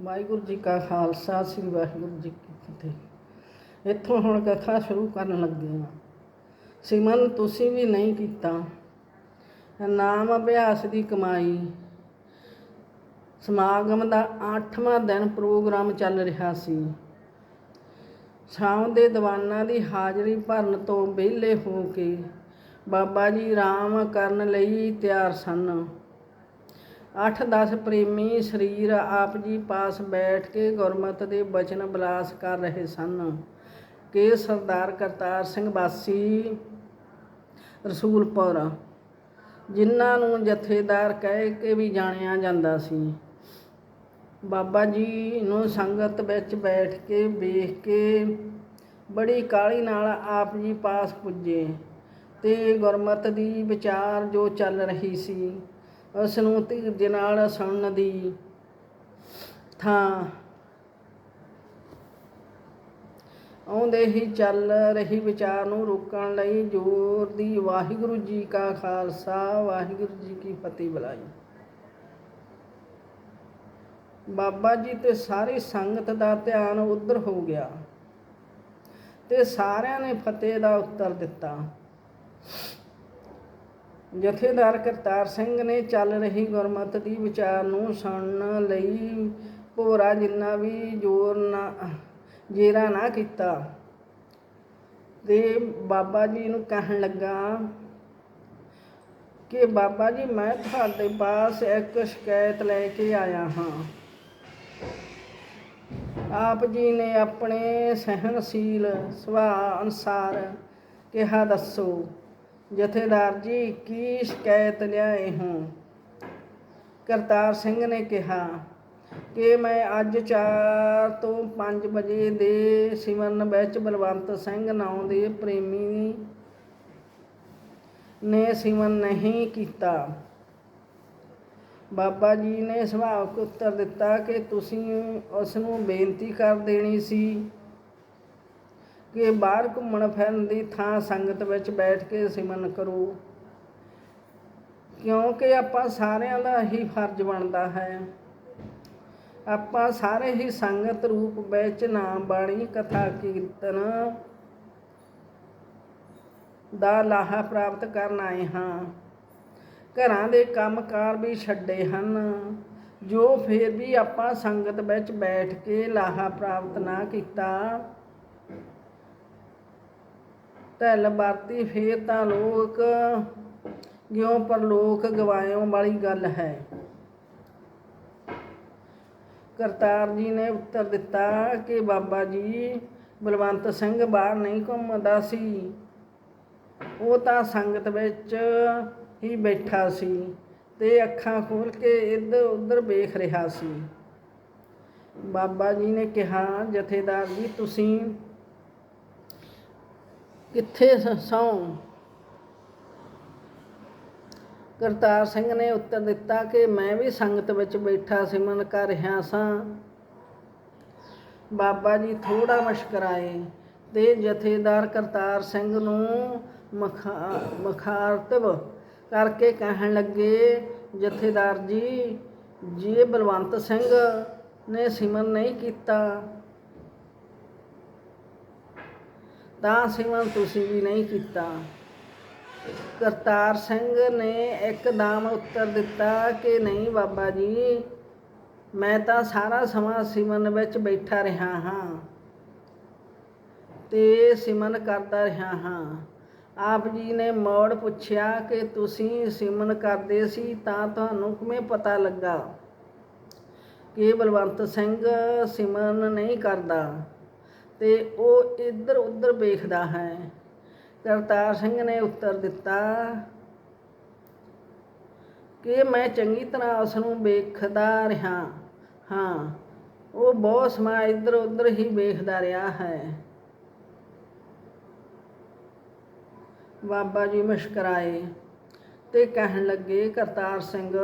ਵਾਹਿਗੁਰੂ ਜੀ ਕਾ ਖਾਲਸਾ, ਸ੍ਰੀ ਵਾਹਿਗੁਰੂ ਜੀ ਕੀ ਫਤਿਹ। ਇੱਥੋਂ ਹੁਣ ਕਥਾ ਸ਼ੁਰੂ ਕਰਨ ਲੱਗੇ ਹਾਂ। ਸਿਮਨ ਤੁਸੀਂ ਵੀ ਨਹੀਂ ਕੀਤਾ। ਨਾਮ ਅਭਿਆਸ ਦੀ ਕਮਾਈ। ਸਮਾਗਮ ਦਾ 8ਵਾਂ ਦਿਨ ਪ੍ਰੋਗਰਾਮ ਚੱਲ ਰਿਹਾ ਸੀ। ਸ਼ਾਮ ਦੇ ਦੀਵਾਨਾਂ ਦੀ ਹਾਜ਼ਰੀ ਭਰਨ ਤੋਂ ਵਿਹਲੇ ਹੋ ਕੇ ਬਾਬਾ ਜੀ ਆਰਾਮ ਕਰਨ ਲਈ ਤਿਆਰ ਸਨ। 8-10 ਪ੍ਰੇਮੀ ਸਰੀਰ ਆਪ ਜੀ ਪਾਸ ਬੈਠ ਕੇ ਗੁਰਮਤ ਦੇ ਬਚਨ ਬਲਾਸ ਕਰ ਰਹੇ ਸਨ। ਕਿ ਸਰਦਾਰ ਕਰਤਾਰ ਸਿੰਘ ਵਾਸੀ ਰਸੂਲਪੁਰ, ਜਿਨ੍ਹਾਂ ਨੂੰ ਜਥੇਦਾਰ ਕਹਿ ਕੇ ਵੀ ਜਾਣਿਆ ਜਾਂਦਾ ਸੀ। ਬਾਬਾ ਜੀ ਨੂੰ ਸੰਗਤ ਵਿੱਚ ਬੈਠ ਕੇ ਵੇਖ ਕੇ ਬੜੀ ਕਾਲੀ ਨਾਲ ਆਪ ਜੀ ਪਾਸ ਪੁੱਜੇ ਤੇ ਗੁਰਮਤ ਦੀ ਵਿਚਾਰ ਜੋ ਚੱਲ ਰਹੀ ਸੀ ਉਸ ਨੂੰ ਧੀਰਜ ਨਾਲ ਸੁਣਨ ਦੀ ਥਾਂ ਆਉਂਦੇ ਹੀ ਚੱਲ ਰਹੀ ਵਿਚਾਰ ਨੂੰ ਰੋਕਣ ਲਈ ਜ਼ੋਰ ਦੀ ਵਾਹਿਗੁਰੂ ਜੀ ਕਾ ਖਾਲਸਾ, ਵਾਹਿਗੁਰੂ ਜੀ ਕੀ ਫਤਿਹ ਬੁਲਾਈ। ਬਾਬਾ ਜੀ, ਤੇ ਸਾਰੀ ਸੰਗਤ ਦਾ ਧਿਆਨ ਉਧਰ ਹੋ ਗਿਆ ਤੇ ਸਾਰਿਆਂ ਨੇ ਫਤਿਹ ਦਾ ਉੱਤਰ ਦਿੱਤਾ। ਜਥੇਦਾਰ ਕਰਤਾਰ ਸਿੰਘ ਨੇ ਚੱਲ ਰਹੀ ਗੁਰਮਤ ਦੀ ਵਿਚਾਰ ਨੂੰ ਸੁਣਨ ਲਈ ਭੋਰਾ ਜਿੰਨਾ ਵੀ ਜ਼ੋਰ ਨਾ, ਜੇਰਾ ਨਾ ਕੀਤਾ। ਤੇ ਬਾਬਾ ਜੀ ਨੂੰ ਕਹਿਣ ਲੱਗਾ ਕਿ ਬਾਬਾ ਜੀ, ਮੈਂ ਤੁਹਾਡੇ ਪਾਸ ਇੱਕ ਸ਼ਿਕਾਇਤ ਲੈ ਕੇ ਆਇਆ ਹਾਂ। ਆਪ ਜੀ ਨੇ ਆਪਣੇ ਸਹਿਨਸ਼ੀਲ ਸੁਭਾਅ ਅਨੁਸਾਰ ਕਿਹਾ, ਦੱਸੋ। ਜਥੇਦਾਰ ਜੀ, ਕੀ ਸ਼ਿਕਾਇਤ ਲਿਆਏ ਹੋ? ਕਰਤਾਰ ਸਿੰਘ ਨੇ ਕਿਹਾ ਕਿ ਮੈਂ ਅੱਜ 4 ਤੋਂ 5 ਵਜੇ ਦੇ ਸਿਮਰਨ ਵਿੱਚ ਬਲਵੰਤ ਸਿੰਘ ਨਾਂ ਦੇ ਪ੍ਰੇਮੀ ਨੇ ਸਿਮਰਨ ਨਹੀਂ ਕੀਤਾ। ਬਾਬਾ ਜੀ ਨੇ ਸੁਭਾਵਕ ਉੱਤਰ ਦਿੱਤਾ ਕਿ ਤੁਸੀਂ ਉਸ ਨੂੰ ਬੇਨਤੀ ਕਰ ਦੇਣੀ ਸੀ ਕਿ ਬਾਹਰ ਘੁੰਮਣ ਫਿਰਨ ਦੀ ਥਾਂ ਸੰਗਤ ਵਿੱਚ ਬੈਠ ਕੇ ਸਿਮਨ ਕਰੋ। ਕਿਉਂਕਿ ਆਪਾਂ ਸਾਰਿਆਂ ਦਾ ਹੀ ਫਰਜ਼ ਬਣਦਾ ਹੈ। ਆਪਾਂ ਸਾਰੇ ਹੀ ਸੰਗਤ ਰੂਪ ਵਿੱਚ ਨਾਮ ਬਾਣੀ ਕਥਾ ਕੀਰਤਨ ਦਾ ਲਾਹਾ ਪ੍ਰਾਪਤ ਕਰਨ ਆਏ ਹਾਂ। ਘਰਾਂ ਦੇ ਕੰਮਕਾਰ ਵੀ ਛੱਡੇ ਹਨ। ਜੋ ਫਿਰ ਵੀ ਆਪਾਂ ਸੰਗਤ ਵਿੱਚ ਬੈਠ ਕੇ ਲਾਹਾ ਪ੍ਰਾਪਤ ਨਾ ਕੀਤਾ ਢਿੱਲ ਵਰਤੀ ਫੇਰ ਤਾਂ ਲੋਕ ਜਿਉਂ ਪਰਲੋਕ ਗਵਾਇਓ ਵਾਲੀ ਗੱਲ ਹੈ। ਕਰਤਾਰ ਜੀ ਨੇ ਉੱਤਰ ਦਿੱਤਾ ਕਿ ਬਾਬਾ ਜੀ, ਬਲਵੰਤ ਸਿੰਘ ਬਾਹਰ ਨਹੀਂ ਘੁੰਮਦਾ ਸੀ। ਉਹ ਤਾਂ ਸੰਗਤ ਵਿੱਚ ਹੀ ਬੈਠਾ ਸੀ ਤੇ ਅੱਖਾਂ ਖੋਲ ਕੇ ਇੱਧਰ ਉੱਧਰ ਵੇਖ ਰਿਹਾ ਸੀ। ਬਾਬਾ ਜੀ ਨੇ ਕਿਹਾ, ਜਥੇਦਾਰ ਜੀ, ਤੁਸੀਂ ਕਿੱਥੇ ਸ- ਸੌਂ ਕਰਤਾਰ ਸਿੰਘ ਨੇ ਉੱਤਰ ਦਿੱਤਾ ਕਿ ਮੈਂ ਵੀ ਸੰਗਤ ਵਿੱਚ ਬੈਠਾ ਸਿਮਰਨ ਕਰ ਰਿਹਾ ਸਾਂ। ਬਾਬਾ ਜੀ ਥੋੜਾ ਮੁਸਕਰਾਏ ਤੇ ਜਥੇਦਾਰ ਕਰਤਾਰ ਸਿੰਘ ਨੂੰ ਮਖਾ, ਮਖਾਰਤਬ ਕਰਕੇ ਕਹਿਣ ਲੱਗੇ, ਜਥੇਦਾਰ ਜੀ ਜੀ ਬਲਵੰਤ ਸਿੰਘ ਨੇ ਸਿਮਰਨ ਨਹੀਂ ਕੀਤਾ ਤਾਂ ਸਿਮਰਨ ਤੁਸੀਂ ਵੀ ਨਹੀਂ ਕੀਤਾ। ਕਰਤਾਰ ਸਿੰਘ ਨੇ ਇੱਕਦਮ ਉੱਤਰ ਦਿੱਤਾ ਕਿ ਨਹੀਂ ਬਾਬਾ ਜੀ, ਮੈਂ ਤਾਂ ਸਾਰਾ ਸਮਾਂ ਸਿਮਰਨ ਵਿੱਚ ਬੈਠਾ ਰਿਹਾ ਹਾਂ ਤੇ ਸਿਮਰਨ ਕਰਦਾ ਰਿਹਾ ਹਾਂ। ਆਪ ਜੀ ਨੇ ਮੋੜ ਪੁੱਛਿਆ ਕਿ ਤੁਸੀਂ ਸਿਮਰਨ ਕਰਦੇ ਸੀ ਤਾਂ ਤੁਹਾਨੂੰ ਕਿਵੇਂ ਪਤਾ ਲੱਗਾ? ਕਿ ਬਲਵੰਤ ਸਿੰਘ ਸਿਮਰਨ ਨਹੀਂ ਕਰਦਾ। ਤੇ ਉਹ ਇੱਧਰ ਉੱਧਰ ਵੇਖਦਾ ਹੈ। ਕਰਤਾਰ ਸਿੰਘ ਨੇ ਉੱਤਰ ਦਿੱਤਾ ਕਿ ਮੈਂ ਚੰਗੀ ਤਰ੍ਹਾਂ ਉਸ ਨੂੰ ਵੇਖਦਾ ਰਿਹਾ ਹਾਂ। ਉਹ ਬਹੁਤ ਸਮਾਂ ਇੱਧਰ ਉੱਧਰ ਹੀ ਵੇਖਦਾ ਰਿਹਾ ਹੈ। ਬਾਬਾ ਜੀ ਮੁਸਕਰਾਏ ਤੇ ਕਹਿਣ ਲੱਗੇ, ਕਰਤਾਰ ਸਿੰਘ,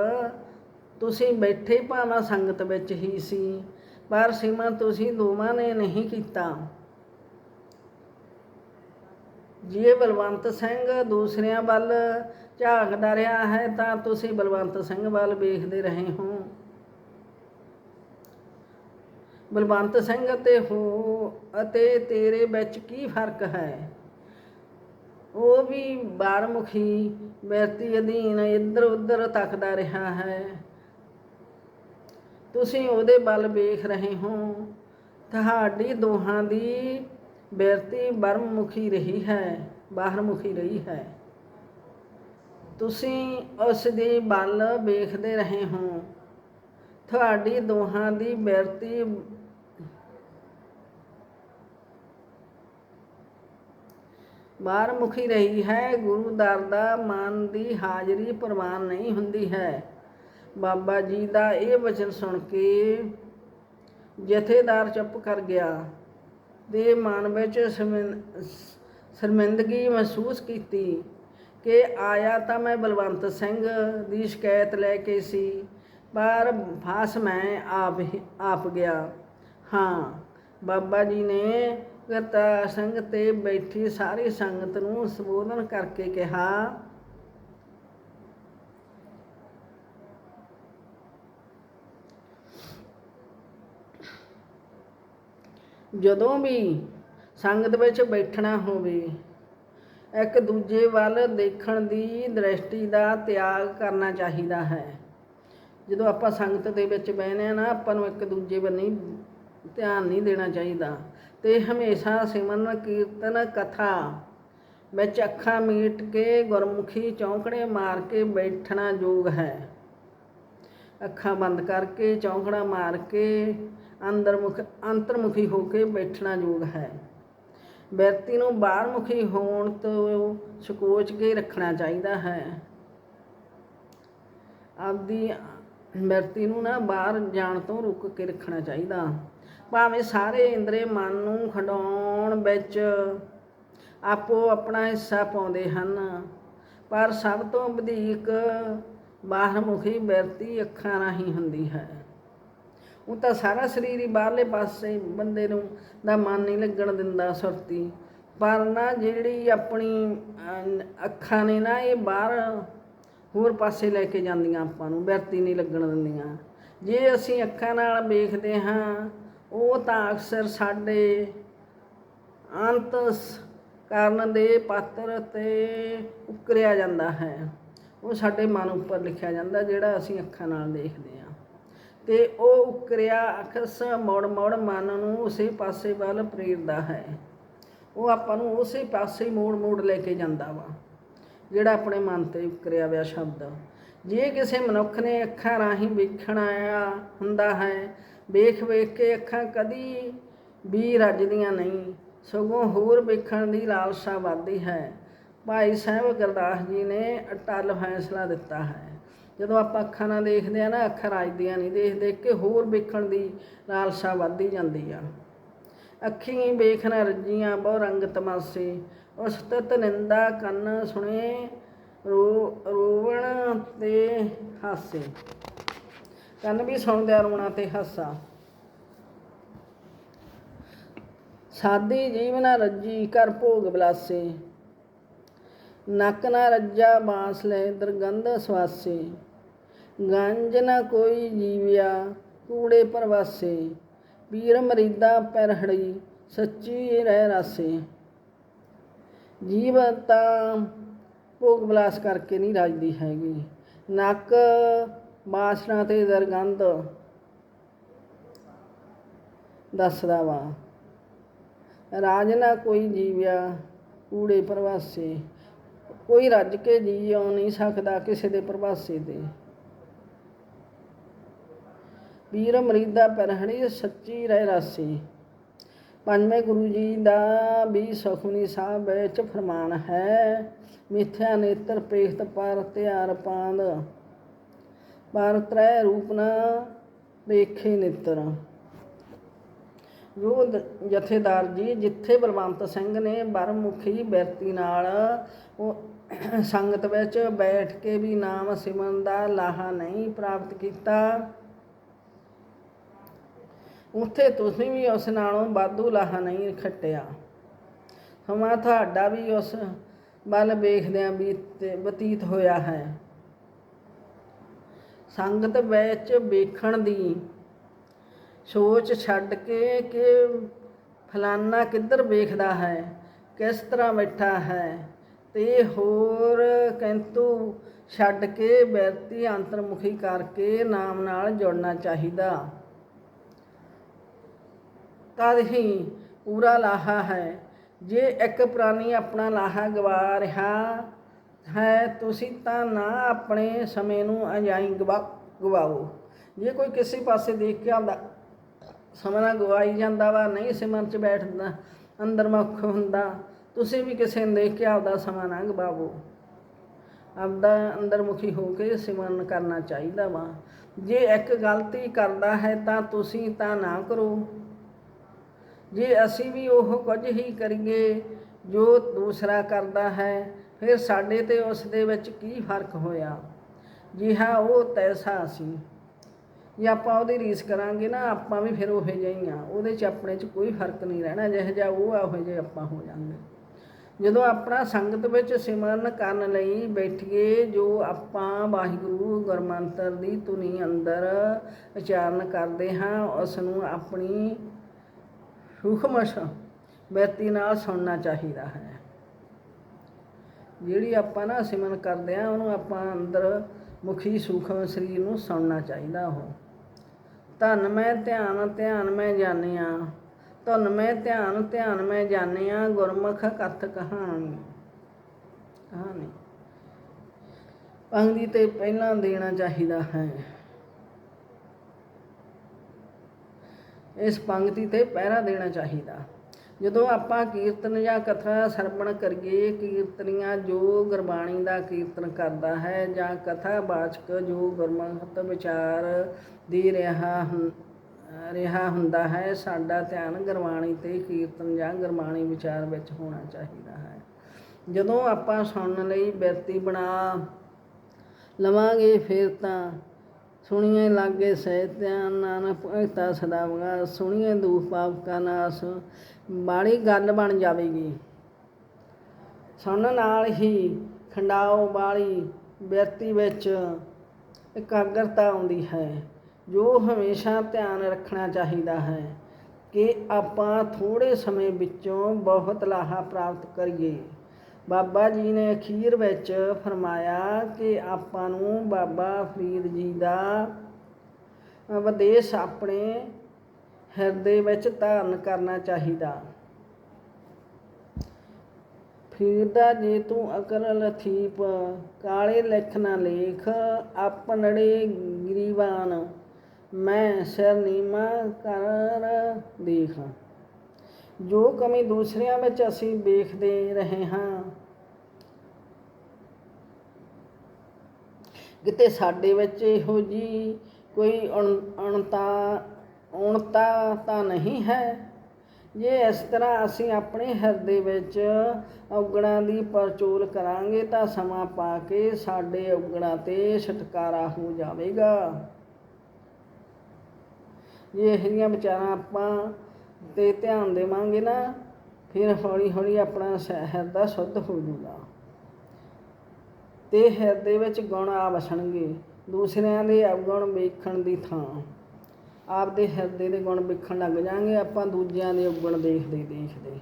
ਤੁਸੀਂ ਬੈਠੇ ਭਾਵੇਂ ਸੰਗਤ ਵਿੱਚ ਹੀ ਸੀ। ਪਰ ਸੀਮਾ ਤੁਸੀਂ ਦੋਵਾਂ ਨੇ ਨਹੀਂ ਕੀਤਾ। ਜੇ ਬਲਵੰਤ ਸਿੰਘ ਦੂਸਰਿਆਂ ਵੱਲ ਝਾਕਦਾ ਰਿਹਾ ਹੈ, ਤਾਂ ਤੁਸੀਂ ਬਲਵੰਤ ਸਿੰਘ ਵੱਲ ਵੇਖਦੇ ਰਹੇ ਹੋ। ਬਲਵੰਤ ਸਿੰਘ ਅਤੇ ਹੋ ਅਤੇ ਤੇਰੇ ਵਿੱਚ ਕੀ ਫ਼ਰਕ ਹੈ? ਉਹ ਵੀ ਬਾਰਮੁਖੀ ਵਿਅਕਤੀ ਅਧੀਨ ਇੱਧਰ ਉੱਧਰ ਤੱਕਦਾ ਰਿਹਾ ਹੈ। ਤੁਸੀਂ ਉਹਦੇ ਵੱਲ ਵੇਖ ਰਹੇ ਹੋ। ਤੁਹਾਡੀ ਦੋਹਾਂ ਦੀ ਬਿਰਤੀ ਬਰਮੁਖੀ ਰਹੀ ਹੈ, ਬਾਹਰਮੁਖੀ ਰਹੀ ਹੈ। ਤੁਸੀਂ ਉਸ ਦੀ ਵੱਲ ਵੇਖਦੇ ਰਹੇ ਹੋ। ਤੁਹਾਡੀ ਦੋਹਾਂ ਦੀ ਬਿਰਤੀ ਬਾਹਰਮੁਖੀ ਰਹੀ ਹੈ। ਗੁਰੂ ਦਰ ਦਾ ਮਨ ਦੀ ਹਾਜ਼ਰੀ ਪ੍ਰਵਾਨ ਨਹੀਂ ਹੁੰਦੀ ਹੈ। ਬਾਬਾ ਜੀ ਦਾ ਇਹ ਵਚਨ ਸੁਣ ਕੇ ਜਥੇਦਾਰ ਚੁੱਪ ਕਰ ਗਿਆ ਦੇ ਮਨ ਵਿੱਚ ਸ਼ਰਮਿੰ- ਸ਼ਰਮਿੰਦਗੀ ਮਹਿਸੂਸ ਕੀਤੀ ਕਿ ਆਇਆ ਤਾਂ ਮੈਂ ਬਲਵੰਤ ਸਿੰਘ ਦੀ ਸ਼ਿਕਾਇਤ ਲੈ ਕੇ ਸੀ, ਪਰ ਫਾਸ ਮੈਂ ਆਪ ਹੀ- ਆਪ ਗਿਆ। ਹਾਂ, ਬਾਬਾ ਜੀ ਨੇ ਕਰਤਾ ਸੰਗ ਤੇ ਬੈਠੀ ਸਾਰੀ ਸੰਗਤ ਨੂੰ ਸੰਬੋਧਨ ਕਰਕੇ ਕਿਹਾ ਜਦੋਂ ਵੀ ਸੰਗਤ ਵਿੱਚ ਬੈਠਣਾ ਹੋਵੇ, ਇੱਕ ਦੂਜੇ ਵੱਲ ਦੇਖਣ ਦੀ ਦ੍ਰਿਸ਼ਟੀ ਦਾ ਤਿਆਗ ਕਰਨਾ ਚਾਹੀਦਾ ਹੈ। ਜਦੋਂ ਆਪਾਂ ਸੰਗਤ ਦੇ ਵਿੱਚ ਬਹਿਨੇ ਆ ਨਾ, ਆਪਾਂ ਨੂੰ ਇੱਕ ਦੂਜੇ ਬੰਨੀ ਧਿਆਨ ਨਹੀਂ ਦੇਣਾ ਚਾਹੀਦਾ। ਤੇ ਹਮੇਸ਼ਾ ਸਿਮਰਨ, ਕੀਰਤਨ, ਕਥਾ ਵਿੱਚ ਅੱਖਾਂ ਮੀਟ ਕੇ, ਗੁਰਮੁਖੀ ਚੌਂਕੜੇ ਮਾਰ ਕੇ ਬੈਠਣਾ ਯੋਗ ਹੈ। ਅੱਖਾਂ ਬੰਦ ਕਰਕੇ, ਚੌਂਕੜਾ ਮਾਰ ਕੇ ਅੰਦਰਮੁਖ ਅੰਤਰਮੁਖੀ ਹੋ ਕੇ ਬੈਠਣਾ ਯੋਗ ਹੈ। ਵਿਅਕਤੀ ਨੂੰ ਬਾਹਰਮੁਖੀ ਹੋਣ ਤੋਂ ਸਕੋਚ ਕੇ ਰੱਖਣਾ ਚਾਹੀਦਾ ਹੈ। ਆਪਦੀ ਵਿਅਕਤੀ ਨੂੰ ਨਾ ਬਾਹਰ ਜਾਣ ਤੋਂ ਰੁਕ ਕੇ ਰੱਖਣਾ ਚਾਹੀਦਾ। ਭਾਵੇਂ ਸਾਰੇ ਇੰਦਰੇ ਮਨ ਨੂੰ ਖਡਾਉਣ ਵਿੱਚ ਆਪੋ ਆਪਣਾ ਹਿੱਸਾ ਪਾਉਂਦੇ ਹਨ, ਪਰ ਸਭ ਤੋਂ ਵਧੇਕ ਬਾਹਰਮੁਖੀ ਵਿਅਕਤੀ ਅੱਖਾਂ ਰਾਹੀਂ ਹੁੰਦੀ ਹੈ। ਉਹ ਤਾਂ ਸਾਰਾ ਸਰੀਰ ਹੀ ਬਾਹਰਲੇ ਪਾਸੇ ਬੰਦੇ ਨੂੰ ਦਾ ਮਨ ਨਹੀਂ ਲੱਗਣ ਦਿੰਦਾ ਸੁਰਤੀ। ਪਰ ਨਾ ਜਿਹੜੀ ਆਪਣੀ ਅੱਖਾਂ ਨੇ ਨਾ ਇਹ ਬਾਹਰ ਹੋਰ ਪਾਸੇ ਲੈ ਕੇ ਜਾਂਦੀਆਂ ਆਪਾਂ ਨੂੰ ਵਿਅਕਤੀ ਨਹੀਂ ਲੱਗਣ ਦਿੰਦੀਆਂ। ਜੇ ਅਸੀਂ ਅੱਖਾਂ ਨਾਲ ਵੇਖਦੇ ਹਾਂ, ਉਹ ਤਾਂ ਅਕਸਰ ਸਾਡੇ ਅੰਤ ਸ- ਕਰਨ ਦੇ ਪਾਤਰ ਤੇ ਉਕਰਿਆ ਜਾਂਦਾ ਹੈ। ਉਹ ਸਾਡੇ ਮਨ ਉੱਪਰ ਲਿਖਿਆ ਜਾਂਦਾ ਜਿਹੜਾ ਅਸੀਂ ਅੱਖਾਂ ਨਾਲ ਦੇਖਦੇ ਹਾਂ। ਤੇ ਉਹ ਉਕਰਿਆ ਅਖਸ ਮੋੜ ਮੋੜ ਮਨ ਨੂੰ ਉਸੇ ਪਾਸੇ ਵੱਲ ਪ੍ਰੇਰਦਾ ਹੈ। ਉਹ ਆਪਾਂ ਨੂੰ ਉਸੇ ਪਾਸੇ ਮੋੜ ਮੋੜ ਲੈ ਕੇ ਜਾਂਦਾ ਵਾ, ਜਿਹੜਾ ਆਪਣੇ ਮਨ ਤੇ ਉਕਰਿਆ ਹੋਇਆ ਸ਼ਬਦ। ਜੇ ਕਿਸੇ ਮਨੁੱਖ ਨੇ ਅੱਖਾਂ ਰਾਹੀਂ ਵੇਖਣ ਆਇਆ ਹੁੰਦਾ ਹੈ, ਵੇਖ ਵੇਖ ਕੇ ਅੱਖਾਂ ਕਦੀ ਵੀ ਰੱਜਦੀਆਂ ਨਹੀਂ, ਸਗੋਂ ਹੋਰ ਵੇਖਣ ਦੀ ਲਾਲਸਾ ਵੱਧਦੀ ਹੈ। ਭਾਈ ਸਾਹਿਬ ਗੁਰਦਾਸ ਜੀ ਨੇ ਅਟਲ ਫੈਸਲਾ ਦਿੱਤਾ ਹੈ। ਜਦੋਂ ਆਪਾਂ ਅੱਖਾਂ ਨਾਲ ਦੇਖਦੇ ਆ ਨਾ, ਅੱਖਾਂ ਰਾਜਦੀਆਂ ਨਹੀਂ, ਦੇਖ ਦੇਖ ਕੇ ਹੋਰ ਵੇਖਣ ਦੀ ਲਾਲਸਾ ਵੱਧਦੀ ਜਾਂਦੀ ਆ। ਅੱਖੀਂ ਵੇਖਣਾ ਰੱਜੀਆਂ, ਬਹੁ ਰੰਗ ਤਮਾਸੇ। ਉਸ ਤਤ ਨਿੰਦਾ ਕੰਨ ਸੁਣੇ, ਰੋ, ਰੋਵਣ ਤੇ ਹਾਸੇ। ਕੰਨ ਵੀ ਸੁਣਦਿਆ ਰੋਣਾ ਤੇ ਹਾਸਾ। ਸਾਦੀ ਜੀਵਨ ਰੱਜੀ ਕਰ ਭੋਗ ਬਲਾਸੇ। ਨੱਕ ਨਾ ਰੱਜਾ ਬਾਂਸ ਲੈ, ਦਰਗੰਧ ਸਵਾਸੇ। ਗੰਜ ਨਾ ਕੋਈ ਜੀਵਿਆ, ਕੂੜੇ ਪਰਵਾਸੇ, ਪੀਰ ਮਰੀਦਾ ਪੈਰਹੜੀ ਸੱਚੀ ਰਹਿ ਰਾਸੇ। ਜੀਵ ਤਾਂ ਭੋਗ ਬਲਾਸ ਕਰਕੇ ਨਹੀਂ ਰਾਜਦੀ ਹੈਗੀ। ਨੱਕ ਬਾਸਨਾ ਤੇ ਦਰਗੰਧ ਦੱਸਦਾ ਵਾ। ਰਾਜ ਨਾ ਕੋਈ ਜੀਵਿਆ, ਕੂੜੇ ਪ੍ਰਵਾਸੇ। ਕੋਈ ਰੱਜ ਕੇ ਜੀ ਆਉ ਨਹੀਂ ਸਕਦਾ ਕਿਸੇ ਦੇ ਪਰਵਾਸੇ ਤੇ। ਵੀਰ ਮਰੀਦਾ ਪਰਹਣੀ ਸੱਚੀ ਰਹਿ ਰਾਸੀ। ਪੰਜਵੇਂ ਗੁਰੂ ਜੀ ਦਾ ਵੀ ਸੁਖਮਨੀ ਸਾਹਿਬ ਵਿੱਚ ਫਰਮਾਨ ਹੈ। ਮਿੱਥਿਆ ਨੇਤਰ ਪੇਖਤ ਪਰ ਤਿਆਰ ਪਾਂਦ। ਪਰ ਤ੍ਰੈ ਰੂਪ ਨਾ ਵੇਖੇ ਨੇਤਰ। ਜੋ ਜਥੇਦਾਰ ਜੀ, ਜਿੱਥੇ ਬਲਵੰਤ ਸਿੰਘ ਨੇ ਬਰਮੁਖੀ ਬਿਰਤੀ ਨਾਲ ਉਹ ਸੰਗਤ ਵਿੱਚ ਬੈਠ ਕੇ ਵੀ ਨਾਮ ਸਿਮਰਨ ਦਾ ਲਾਹਾ ਨਹੀਂ ਪ੍ਰਾਪਤ ਕੀਤਾ ਉੱਥੇ ਤੁਸੀਂ ਵੀ ਉਸ ਨਾਲੋਂ ਵਾਧੂ ਲਾਹਾ ਨਹੀਂ ਖੱਟਿਆ। ਸਮਾਂ ਤੁਹਾਡਾ ਵੀ ਉਸ ਵੱਲ ਵੇਖਦਿਆਂ ਬੀਤ, ਬਤੀਤ ਹੋਇਆ ਹੈ। ਸੰਗਤ ਵਿੱਚ ਵੇਖਣ ਦੀ ਸੋਚ ਛੱਡ ਕੇ ਕਿ ਫਲਾਨਾ ਕਿੱਧਰ ਵੇਖਦਾ ਹੈ, ਕਿਸ ਤਰ੍ਹਾਂ ਬੈਠਾ ਹੈ, ਤੇ ਹੋਰ ਕਿੰਤੂ ਛੱਡ ਕੇ ਬਿਰਤੀ ਅੰਤਰਮੁਖੀ ਕਰਕੇ ਨਾਮ ਨਾਲ ਜੁੜਨਾ ਚਾਹੀਦਾ। ਤਦ ਹੀ ਪੂਰਾ ਲਾਹਾ ਹੈ। ਜੇ ਇੱਕ ਪ੍ਰਾਣੀ ਆਪਣਾ ਲਾਹਾ ਗਵਾ ਰਿਹਾ ਹੈ, ਤੁਸੀਂ ਤਾਂ ਨਾ ਆਪਣੇ ਸਮੇਂ ਨੂੰ ਅਜਾਈ ਗਵਾ, ਗਵਾਓ। ਜੇ ਕੋਈ ਕਿਸੇ ਪਾਸੇ ਦੇਖ ਕੇ ਆਉਂਦਾ, ਸਮਾਂ ਨਾ ਗਵਾਈ ਜਾਂਦਾ ਵਾ, ਨਹੀਂ ਸਿਮਰਨ ਚ ਬੈਠਦਾ, ਅੰਦਰ ਮੁੱਖ ਹੁੰਦਾ, ਤੁਸੀਂ ਵੀ ਕਿਸੇ ਨੂੰ ਦੇਖ ਕੇ ਆਪਦਾ ਸਮਾਂ ਨਾ ਗਵਾਵੋ। ਆਪਦਾ ਅੰਦਰਮੁਖੀ ਹੋ ਕੇ ਸਿਮਰਨ ਕਰਨਾ ਚਾਹੀਦਾ ਵਾ। ਜੇ ਇੱਕ ਗਲਤੀ ਕਰਦਾ ਹੈ ਤਾਂ ਤੁਸੀਂ ਤਾਂ ਨਾ ਕਰੋ। ਜੇ ਅਸੀਂ ਵੀ ਉਹ ਕੁਝ ਹੀ ਕਰੀਏ ਜੋ ਦੂਸਰਾ ਕਰਦਾ ਹੈ, ਫਿਰ ਸਾਡੇ ਤੇ ਉਸ ਦੇ ਵਿੱਚ ਕੀ ਫ਼ਰਕ ਹੋਇਆ? ਜਿਹਾ ਉਹ ਤੈਸਾ ਸੀ। ਜੇ ਆਪਾਂ ਉਹਦੀ ਰੀਸ ਕਰਾਂਗੇ ਨਾ, ਆਪਾਂ ਵੀ ਫਿਰ ਉਹੇ ਜਿਹੇ ਹੀ ਆ। ਉਹਦੇ 'ਚ ਆਪਣੇ 'ਚ ਕੋਈ ਫ਼ਰਕ ਨਹੀਂ ਰਹਿਣਾ, ਜਿਹੋ ਜਿਹਾ ਉਹ ਆ, ਉਹੇ ਜਿਹੇ ਆਪਾਂ ਹੋ ਜਾਵਾਂਗੇ ਜਦੋਂ ਆਪਣਾ ਸੰਗਤ ਵਿੱਚ ਸਿਮਰਨ ਕਰਨ ਲਈ ਬੈਠੀਏ, ਜੋ ਆਪਾਂ ਵਾਹਿਗੁਰੂ ਗੁਰਮੰਤਰ ਦੀ ਧੁਨੀ ਅੰਦਰ ਉਚਾਰਨ ਕਰਦੇ ਹਾਂ ਉਸ ਨੂੰ ਆਪਣੀ ਸੂਖਮਸ਼ ਬਿਰਤੀ ਨਾਲ ਸੁਣਨਾ ਚਾਹੀਦਾ ਹੈ। ਜਿਹੜੀ ਆਪਾਂ ਨਾ ਸਿਮਰਨ ਕਰਦੇ ਆ ਉਹਨੂੰ ਆਪਾਂ ਅੰਦਰ ਮੁਖੀ ਸੂਖਮ ਸਰੀਰ ਨੂੰ ਸੁਣਨਾ ਚਾਹੀਦਾ ਉਹ। ਧਨ ਮੈਂ ਧਿਆਨ ਧਿਆਨ ਮੈਂ ਜਾਣਿਆ। ਧਨ ਮੈਂ ਧਿਆਨ ਧਿਆਨ ਮੈਂ ਜਾਣਿਆ, ਗੁਰਮੁਖ ਕਥ ਕਹਾਣੀ। ਕਹਾਣੀ। ਪੰਗਤੀ ਤੇ ਪਹਿਲਾਂ ਦੇਣਾ ਚਾਹੀਦਾ ਹੈ। ਇਸ ਪੰਗਤੀ ਤੇ ਪਹਿਰਾ ਦੇਣਾ ਚਾਹੀਦਾ। ਜਦੋਂ ਆਪਾਂ ਕੀਰਤਨ ਜਾਂ ਕਥਾ ਸਰਵਣ ਕਰੀਏ, ਕੀਰਤਨੀਆਂ ਜੋ ਗੁਰਬਾਣੀ ਦਾ ਕੀਰਤਨ ਕਰਦਾ ਹੈ ਜਾਂ ਕਥਾ ਬਾਚਕ ਜੋ ਗੁਰਮਤਿ ਵਿਚਾਰ ਦੇ ਰਿਹਾ ਹੁੰ- ਰਿਹਾ ਹੁੰਦਾ ਹੈ, ਸਾਡਾ ਧਿਆਨ ਗੁਰਬਾਣੀ ਤੇ ਕੀਰਤਨ ਜਾਂ ਗੁਰਬਾਣੀ ਵਿਚਾਰ ਵਿੱਚ ਹੋਣਾ ਚਾਹੀਦਾ ਹੈ। ਜਦੋਂ ਆਪਾਂ ਸੁਣਨ ਲਈ ਬਿਰਤੀ ਬਣਾ ਲਵਾਂਗੇ, ਫਿਰ ਤਾਂ ਸੁਣੀਏ ਲਾਗੇ ਸਹਿਤਿਆਂ ਨਾਨਕ ਭਗਤਾ ਸਦਾਵਗਾ ਸੁਣੀਏ ਦੂਖ ਪਾਪ ਕਾ ਨਾਸ, ਬਾਣੀ ਗੱਲ ਬਣ ਜਾਵੇਗੀ। ਸੁਣਨ ਨਾਲ ਹੀ ਖੰਡਾਓ ਵਾਲੀ ਵਿਅਕਤੀ ਵਿੱਚ ਇਕਾਗਰਤਾ ਆਉਂਦੀ ਹੈ, ਜੋ ਹਮੇਸ਼ਾ ਧਿਆਨ ਰੱਖਣਾ ਚਾਹੀਦਾ ਹੈ ਕਿ ਆਪਾਂ ਥੋੜੇ ਸਮੇਂ ਵਿੱਚੋਂ ਬਹੁਤ ਲਾਹਾ ਪ੍ਰਾਪਤ ਕਰੀਏ। ਬਾਬਾ ਜੀ ਨੇ ਅਖੀਰ ਵਿੱਚ ਫਰਮਾਇਆ ਕਿ ਆਪਾਂ ਨੂੰ ਬਾਬਾ ਫਰੀਦ ਜੀ ਦਾ ਉਪਦੇਸ਼ ਆਪਣੇ ਹਿਰਦੇ ਵਿੱਚ ਧਾਰਨ ਕਰਨਾ ਚਾਹੀਦਾ। ਫਰੀਦਾ ਜੇ ਤੂੰ ਅਕਲ ਲਥੀਪ ਕਾਲੇ ਲਿਖ ਨਾ ਲੇਖ, ਆਪਣੜੇ ਗਰੀਬਾਨ, ਮੈਂ ਸਿਰ ਨੀਮਾ ਕਰ ਦੇਖ। ਜੋ ਕਮੀ ਦੂਸਰਿਆਂ ਵਿੱਚ ਅਸੀਂ ਵੇਖਦੇ ਰਹੇ ਹਾਂ ਕਿਤੇ ਸਾਡੇ ਵਿੱਚ ਇਹੋ ਜੀ ਕੋਈ ਅਣ- ਅਣਤਾ ਅਣਤਾ ਤਾਂ ਨਹੀਂ ਹੈ। ਜੇ ਇਸ ਤਰ੍ਹਾਂ ਅਸੀਂ ਆਪਣੇ ਹਿਰਦੇ ਵਿੱਚ ਔਗਣਾਂ ਦੀ ਪਰਚੋਲ ਕਰਾਂਗੇ ਤਾਂ ਸਮਾਂ ਪਾ ਕੇ ਸਾਡੇ ਔਗਣਾਂ ਤੇ ਛੁਟਕਾਰਾ ਹੋ ਜਾਵੇਗਾ। ਜੇ ਇਹ ਜਿਹੀਆਂ ਵਿਚਾਰਾਂ ਆਪਾਂ ਤੇ ਧਿਆਨ ਦੇਵਾਂਗੇ ਨਾ, ਫਿਰ ਹੌਲੀ ਹੌਲੀ ਆਪਣਾ ਸ- ਹਿਰਦਾ ਸ਼ੁੱਧ ਹੋ ਜਾਊਗਾ। ਤੇ ਹਿਰਦੇ ਵਿੱਚ ਗੁਣ ਆ ਵਸਣਗੇ। ਦੂਸਰਿਆਂ ਦੇ ਅਵਗੁਣ ਵੇਖਣ ਦੀ ਥਾਂ। ਆਪਦੇ ਹਿਰਦੇ ਦੇ ਗੁਣ ਵੇਖਣ ਲੱਗ ਜਾਾਂਗੇ ਆਪਾਂ ਦੂਜਿਆਂ ਦੇ ਅਵਗੁਣ ਦੇਖਦੇ ਦੇਖਦੇ।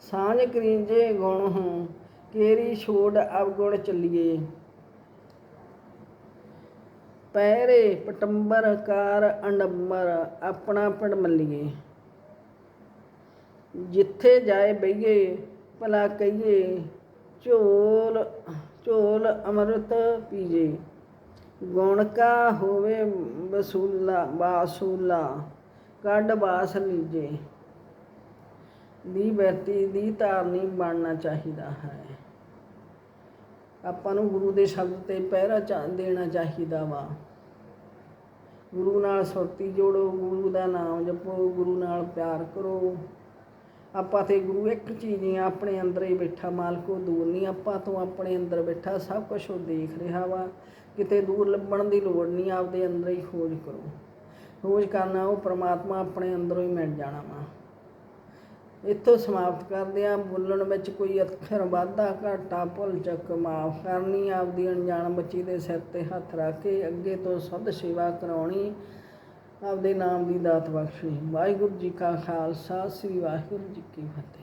ਸਾਂਝ ਕਰੀਜੇ ਗੁਣ ਹੂੰ, ਕੇਰੀ ਛੋੜ ਅਵਗੁਣ ਚੱਲੀਏ। ਪੈਰੇ ਪਟੰਬਰ ਕਾਰ ਅੰਡੰਬਰ, ਆਪਣਾ ਪੜ ਮੱਲੀਏ। ਜਿੱਥੇ ਜਾਏ ਬਈਏ, ਭਲਾ ਕਹੀਏ ਝੋਲ ਝੋਲ ਅੰਮ੍ਰਿਤ ਪੀਜੇ। ਗੁਣ ਕਾ ਹੋਵੇ ਵਸੂਲਾ, ਬਾਸੂਲਾ, ਕੱਢ ਬਾਸ ਲੀਜੇ। ਦੀ ਬਿਰਤੀ ਦੀ ਧਾਰਨੀ ਬਣਨਾ ਚਾਹੀਦਾ ਹੈ। ਆਪਾਂ ਨੂੰ ਗੁਰੂ ਦੇ ਸ਼ਬਦ ਤੇ ਪਹਿਰਾ ਚਾ, ਦੇਣਾ ਚਾਹੀਦਾ ਵਾ। ਗੁਰੂ ਨਾਲ ਸੁਰਤੀ ਜੋੜੋ, ਗੁਰੂ ਦਾ ਨਾਮ ਜਪੋ, ਗੁਰੂ ਨਾਲ ਪਿਆਰ ਕਰੋ। ਆਪਾਂ ਤੇ ਗੁਰੂ ਇੱਕ ਚੀਜ਼ ਹੀ ਆਪਣੇ ਅੰਦਰ ਹੀ ਬੈਠਾ ਮਾਲਕੋ ਦੂਰ ਨਹੀਂ। ਆਪਾਂ ਤੋਂ ਆਪਣੇ ਅੰਦਰ ਬੈਠਾ, ਸਭ ਕੁਝ ਉਹ ਦੇਖ ਰਿਹਾ ਵਾ। ਕਿਤੇ ਦੂਰ ਲੱਭਣ ਦੀ ਲੋੜ ਨਹੀਂ, ਆਪਦੇ ਅੰਦਰ ਹੀ ਖੋਜ ਕਰੋ। ਖੋਜ ਕਰਨਾ, ਉਹ ਪ੍ਰਮਾਤਮਾ ਆਪਣੇ ਅੰਦਰੋਂ ਹੀ ਮਿਲ ਜਾਣਾ ਵਾ। ਇੱਥੋਂ ਸਮਾਪਤ ਕਰਦੇ ਆ। ਬੋਲਣ ਵਿੱਚ ਕੋਈ ਅੱਖਰ ਵਾਧਾ, ਘਾਟਾ, ਭੁੱਲ ਚੱਕ, ਮਾਫ ਕਰਨੀ, ਆਪਦੀ ਅਣਜਾਣ ਬੱਚੀ ਦੇ ਸਿਰ ਤੇ ਹੱਥ ਰੱਖ ਕੇ ਅੱਗੇ ਤੋਂ ਸੁੱਧ ਸੇਵਾ ਕਰਾਉਣੀ। ਆਪਦੇ ਨਾਮ ਦੀ ਦਾਤ ਬਖਸ਼ੇ ਵਾਹਿਗੁਰੂ ਜੀ ਕਾ ਖਾਲਸਾ ਸ੍ਰੀ ਵਾਹਿਗੁਰੂ ਜੀ ਕੀ ਫਤਿਹ।